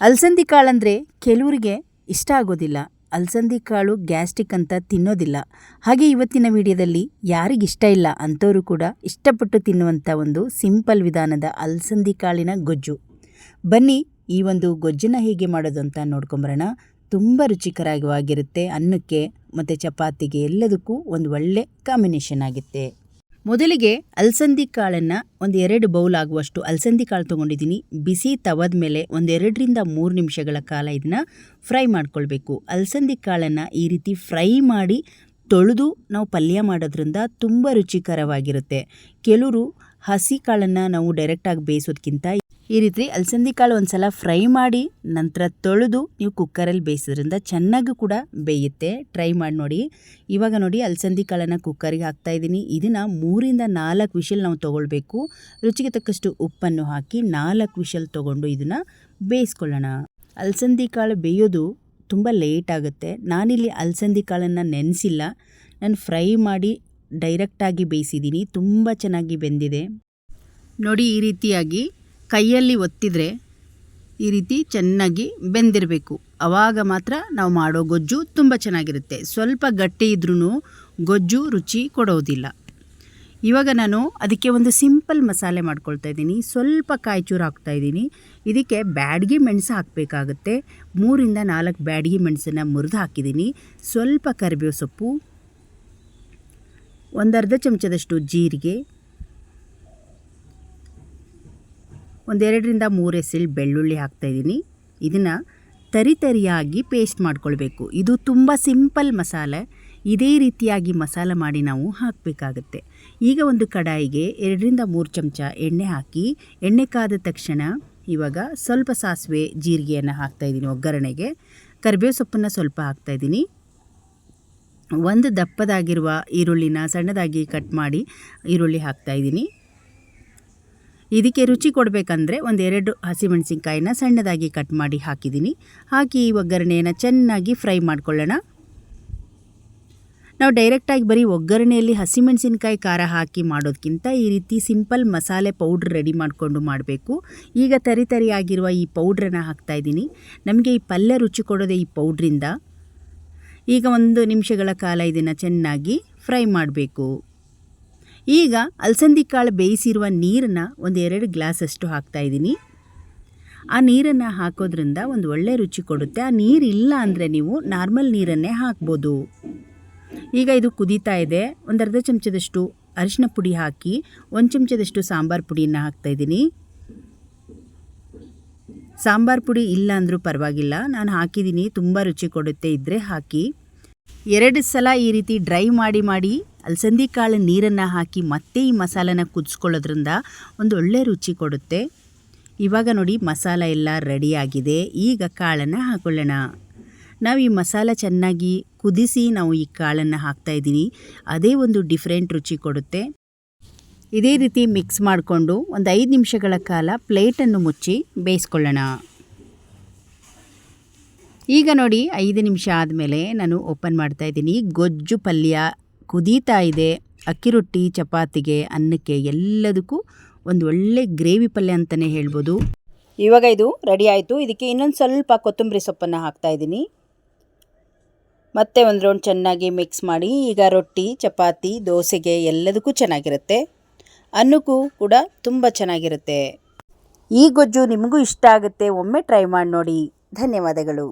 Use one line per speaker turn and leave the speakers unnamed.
ಅಲಸಂದಿ ಕಾಳಂದರೆ ಕೆಲವರಿಗೆ ಇಷ್ಟ ಆಗೋದಿಲ್ಲ. ಅಲಸಂದಿ ಕಾಳು ಗ್ಯಾಸ್ಟ್ರಿಕ್ ಅಂತ ತಿನ್ನೋದಿಲ್ಲ. ಹಾಗೆ ಇವತ್ತಿನ ವಿಡಿಯೋದಲ್ಲಿ ಯಾರಿಗಿಷ್ಟ ಇಲ್ಲ ಅಂಥವರು ಕೂಡ ಇಷ್ಟಪಟ್ಟು ತಿನ್ನುವಂಥ ಒಂದು ಸಿಂಪಲ್ ವಿಧಾನದ ಅಲಸಂದಿ ಕಾಳಿನ ಗೊಜ್ಜು. ಬನ್ನಿ ಈ ಒಂದು ಗೊಜ್ಜನ್ನ ಹೇಗೆ ಮಾಡೋದು ಅಂತ ನೋಡ್ಕೊಂಬರೋಣ. ತುಂಬ ರುಚಿಕರವಾಗಿರುತ್ತೆ, ಅನ್ನಕ್ಕೆ ಮತ್ತು ಚಪಾತಿಗೆ ಎಲ್ಲದಕ್ಕೂ ಒಂದು ಒಳ್ಳೆ ಕಾಂಬಿನೇಷನ್ ಆಗುತ್ತೆ. ಮೊದಲಿಗೆ ಅಲಸಂದಿ ಕಾಳನ್ನು ಒಂದು ಎರಡು ಬೌಲ್ ಆಗುವಷ್ಟು ಅಲಸಂದಿ ಕಾಳು ತೊಗೊಂಡಿದ್ದೀನಿ ಬಿಸಿ ತವದ ಮೇಲೆ ಒಂದೆರಡರಿಂದ ಮೂರು ನಿಮಿಷಗಳ ಕಾಲ ಇದನ್ನು ಫ್ರೈ ಮಾಡ್ಕೊಳ್ಬೇಕು. ಅಲಸಂದಿ ಕಾಳನ್ನು ಈ ರೀತಿ ಫ್ರೈ ಮಾಡಿ ತೊಳೆದು ನಾವು ಪಲ್ಯ ಮಾಡೋದ್ರಿಂದ ತುಂಬ ರುಚಿಕರವಾಗಿರುತ್ತೆ. ಕೆಲವರು ಹಸಿ ಕಾಳನ್ನು ನಾವು ಡೈರೆಕ್ಟಾಗಿ ಬೇಯಿಸೋದಕ್ಕಿಂತ ಈ ರೀತಿ ಅಲಸಂದಿ ಕಾಳು ಒಂದು ಸಲ ಫ್ರೈ ಮಾಡಿ ನಂತರ ತೊಳೆದು ನೀವು ಕುಕ್ಕರಲ್ಲಿ ಬೇಯಿಸೋದ್ರಿಂದ ಚೆನ್ನಾಗಿ ಕೂಡ ಬೇಯುತ್ತೆ. ಟ್ರೈ ಮಾಡಿ ನೋಡಿ. ಇವಾಗ ನೋಡಿ ಅಲಸಂದಿ ಕಾಳನ್ನು ಕುಕ್ಕರಿಗೆ ಹಾಕ್ತಾ ಇದ್ದೀನಿ. ಇದನ್ನು ಮೂರಿಂದ ನಾಲ್ಕು ವಿಷಲ್ ನಾವು ತೊಗೊಳ್ಬೇಕು. ರುಚಿಗೆ ತಕ್ಕಷ್ಟು ಉಪ್ಪನ್ನು ಹಾಕಿ ನಾಲ್ಕು ವಿಷಲ್ ತೊಗೊಂಡು ಇದನ್ನು ಬೇಯಿಸ್ಕೊಳ್ಳೋಣ. ಅಲಸಂದಿ ಕಾಳು ಬೇಯೋದು ತುಂಬ ಲೇಟ್ ಆಗುತ್ತೆ. ನಾನಿಲ್ಲಿ ಅಲಸಂದಿ ಕಾಳನ್ನು ನೆನೆಸಿಲ್ಲ. ನಾನು ಫ್ರೈ ಮಾಡಿ ಡೈರೆಕ್ಟಾಗಿ ಬೇಯಿಸಿದ್ದೀನಿ. ತುಂಬ ಚೆನ್ನಾಗಿ ಬೆಂದಿದೆ. ನೋಡಿ ಈ ರೀತಿಯಾಗಿ ಕೈಯಲ್ಲಿ ಒತ್ತಿದರೆ ಈ ರೀತಿ ಚೆನ್ನಾಗಿ ಬೆಂದಿರಬೇಕು. ಆವಾಗ ಮಾತ್ರ ನಾವು ಮಾಡೋ ಗೊಜ್ಜು ತುಂಬ ಚೆನ್ನಾಗಿರುತ್ತೆ. ಸ್ವಲ್ಪ ಗಟ್ಟಿ ಇದ್ರೂ ಗೊಜ್ಜು ರುಚಿ ಕೊಡೋದಿಲ್ಲ. ಇವಾಗ ನಾನು ಅದಕ್ಕೆ ಒಂದು ಸಿಂಪಲ್ ಮಸಾಲೆ ಮಾಡ್ಕೊಳ್ತಾ ಇದ್ದೀನಿ. ಸ್ವಲ್ಪ ಕಾಯಿಚೂರು ಹಾಕ್ತಾ ಇದ್ದೀನಿ. ಇದಕ್ಕೆ ಬ್ಯಾಡ್ಗಿ ಮೆಣಸು ಹಾಕಬೇಕಾಗುತ್ತೆ. ಮೂರಿಂದ ನಾಲ್ಕು ಬ್ಯಾಡ್ಗಿ ಮೆಣಸನ್ನು ಮುರಿದು ಹಾಕಿದ್ದೀನಿ. ಸ್ವಲ್ಪ ಕರಿಬೇವು ಸೊಪ್ಪು, ಒಂದರ್ಧ ಚಮಚದಷ್ಟು ಜೀರಿಗೆ ಒಂದೆರಡರಿಂದ ಮೂರು ಎಸೆಲ್ ಬೆಳ್ಳುಳ್ಳಿ ಹಾಕ್ತಾಯಿದ್ದೀನಿ ಇದನ್ನು ತರಿತರಿಯಾಗಿ ಪೇಸ್ಟ್ ಮಾಡ್ಕೊಳ್ಬೇಕು. ಇದು ತುಂಬ ಸಿಂಪಲ್ ಮಸಾಲೆ. ಇದೇ ರೀತಿಯಾಗಿ ಮಸಾಲೆ ಮಾಡಿ ನಾವು ಹಾಕಬೇಕಾಗತ್ತೆ. ಈಗ ಒಂದು ಕಡಾಯಿಗೆ ಎರಡರಿಂದ ಮೂರು ಚಮಚ ಎಣ್ಣೆ ಹಾಕಿ, ಎಣ್ಣೆ ಕಾದ ತಕ್ಷಣ ಇವಾಗ ಸ್ವಲ್ಪ ಸಾಸಿವೆ ಜೀರಿಗೆಯನ್ನು ಹಾಕ್ತಾಯಿದ್ದೀನಿ ಒಗ್ಗರಣೆಗೆ. ಕರಿಬೇವು ಸೊಪ್ಪನ್ನು ಸ್ವಲ್ಪ ಹಾಕ್ತಾಯಿದ್ದೀನಿ ಒಂದು ದಪ್ಪದಾಗಿರುವ ಈರುಳ್ಳಿನ ಸಣ್ಣದಾಗಿ ಕಟ್ ಮಾಡಿ ಈರುಳ್ಳಿ ಹಾಕ್ತಾಯಿದ್ದೀನಿ ಇದಕ್ಕೆ ರುಚಿ ಕೊಡಬೇಕಂದ್ರೆ ಒಂದೆರಡು ಹಸಿಮೆಣಸಿನ್ಕಾಯಿನ ಸಣ್ಣದಾಗಿ ಕಟ್ ಮಾಡಿ ಹಾಕಿದ್ದೀನಿ. ಹಾಕಿ ಈ ಒಗ್ಗರಣೆಯನ್ನು ಚೆನ್ನಾಗಿ ಫ್ರೈ ಮಾಡ್ಕೊಳ್ಳೋಣ. ನಾವು ಡೈರೆಕ್ಟಾಗಿ ಬರೀ ಒಗ್ಗರಣೆಯಲ್ಲಿ ಹಸಿಮೆಣಸಿನ್ಕಾಯಿ ಖಾರ ಹಾಕಿ ಮಾಡೋದಕ್ಕಿಂತ ಈ ರೀತಿ ಸಿಂಪಲ್ ಮಸಾಲೆ ಪೌಡ್ರ್ ರೆಡಿ ಮಾಡಿಕೊಂಡು ಮಾಡಬೇಕು. ಈಗ ತರಿ ತರಿಯಾಗಿರುವ ಈ ಪೌಡ್ರನ್ನು ಹಾಕ್ತಾಯಿದ್ದೀನಿ ನಮಗೆ ಈ ಪಲ್ಯ ರುಚಿ ಕೊಡೋದೇ ಈ ಪೌಡ್ರಿಂದ. ಈಗ ಒಂದು ನಿಮಿಷಗಳ ಕಾಲ ಇದನ್ನು ಚೆನ್ನಾಗಿ ಫ್ರೈ ಮಾಡಬೇಕು. ಈಗ ಅಲಸಂದಿ ಕಾಳು ಬೇಯಿಸಿರುವ ನೀರನ್ನು ಒಂದು ಎರಡು ಗ್ಲಾಸಷ್ಟು ಹಾಕ್ತಾಯಿದ್ದೀನಿ ಆ ನೀರನ್ನು ಹಾಕೋದ್ರಿಂದ ಒಂದು ಒಳ್ಳೆ ರುಚಿ ಕೊಡುತ್ತೆ. ಆ ನೀರು ಇಲ್ಲ ಅಂದರೆ ನೀವು ನಾರ್ಮಲ್ ನೀರನ್ನೇ ಹಾಕ್ಬೋದು. ಈಗ ಇದು ಕುದೀತಾ ಇದೆ. ಒಂದು ಅರ್ಧ ಚಮಚದಷ್ಟು ಅರಿಶಿನ ಪುಡಿ ಹಾಕಿ, ಒಂದು ಚಮಚದಷ್ಟು ಸಾಂಬಾರು ಪುಡಿಯನ್ನು ಹಾಕ್ತಾಯಿದ್ದೀನಿ ಸಾಂಬಾರು ಪುಡಿ ಇಲ್ಲ ಅಂದರೂ ಪರವಾಗಿಲ್ಲ. ನಾನು ಹಾಕಿದ್ದೀನಿ. ತುಂಬ ರುಚಿ ಕೊಡುತ್ತೆ ಇದ್ದರೆ ಹಾಕಿ. ಎರಡು ಸಲ ಈ ರೀತಿ ಡ್ರೈ ಮಾಡಿ ಮಾಡಿ ಅಲಸಂದಿ ಕಾಳು ನೀರನ್ನು ಹಾಕಿ ಮತ್ತೆ ಈ ಮಸಾಲನ ಕುದಿಸ್ಕೊಳ್ಳೋದ್ರಿಂದ ಒಂದು ಒಳ್ಳೆ ರುಚಿ ಕೊಡುತ್ತೆ. ಇವಾಗ ನೋಡಿ ಮಸಾಲ ಎಲ್ಲ ರೆಡಿಯಾಗಿದೆ ಈಗ ಕಾಳನ್ನು ಹಾಕೊಳ್ಳೋಣ. ನಾವು ಈ ಮಸಾಲ ಚೆನ್ನಾಗಿ ಕುದಿಸಿ ನಾವು ಈ ಕಾಳನ್ನು ಹಾಕ್ತಾಯಿದ್ದೀನಿ ಅದೇ ಒಂದು ಡಿಫ್ರೆಂಟ್ ರುಚಿ ಕೊಡುತ್ತೆ. ಇದೇ ರೀತಿ ಮಿಕ್ಸ್ ಮಾಡಿಕೊಂಡು ಒಂದು ಐದು ನಿಮಿಷಗಳ ಕಾಲ ಪ್ಲೇಟನ್ನು ಮುಚ್ಚಿ ಬೇಯಿಸ್ಕೊಳ್ಳೋಣ. ಈಗ ನೋಡಿ ಐದು ನಿಮಿಷ ಆದಮೇಲೆ ನಾನು ಓಪನ್ ಮಾಡ್ತಾ ಇದ್ದೀನಿ. ಗೊಜ್ಜು ಪಲ್ಯ, ಕುದೀತಾ ಇದೆ, ಅಕ್ಕಿ ರೊಟ್ಟಿ, ಚಪಾತಿಗೆ, ಅನ್ನಕ್ಕೆ ಎಲ್ಲದಕ್ಕೂ ಒಂದು ಒಳ್ಳೆ ಗ್ರೇವಿ ಪಲ್ಯ ಅಂತಲೇ ಹೇಳ್ಬೋದು. ಇವಾಗ ಇದು ರೆಡಿ ಆಯಿತು. ಇದಕ್ಕೆ ಇನ್ನೊಂದು ಸ್ವಲ್ಪ ಕೊತ್ತಂಬರಿ ಸೊಪ್ಪನ್ನು ಹಾಕ್ತಾಯಿದ್ದೀನಿ ಮತ್ತೆ ಒಂದು ರೌಂಡ್ ಚೆನ್ನಾಗಿ ಮಿಕ್ಸ್ ಮಾಡಿ, ಈಗ ರೊಟ್ಟಿ, ಚಪಾತಿ, ದೋಸೆಗೆ ಎಲ್ಲದಕ್ಕೂ ಚೆನ್ನಾಗಿರುತ್ತೆ. ಅನ್ನಕ್ಕೂ ಕೂಡ ತುಂಬ ಚೆನ್ನಾಗಿರುತ್ತೆ. ಈ ಗೊಜ್ಜು ನಿಮಗೂ ಇಷ್ಟ ಆಗುತ್ತೆ. ಒಮ್ಮೆ ಟ್ರೈ ಮಾಡಿ ನೋಡಿ. ಧನ್ಯವಾದಗಳು.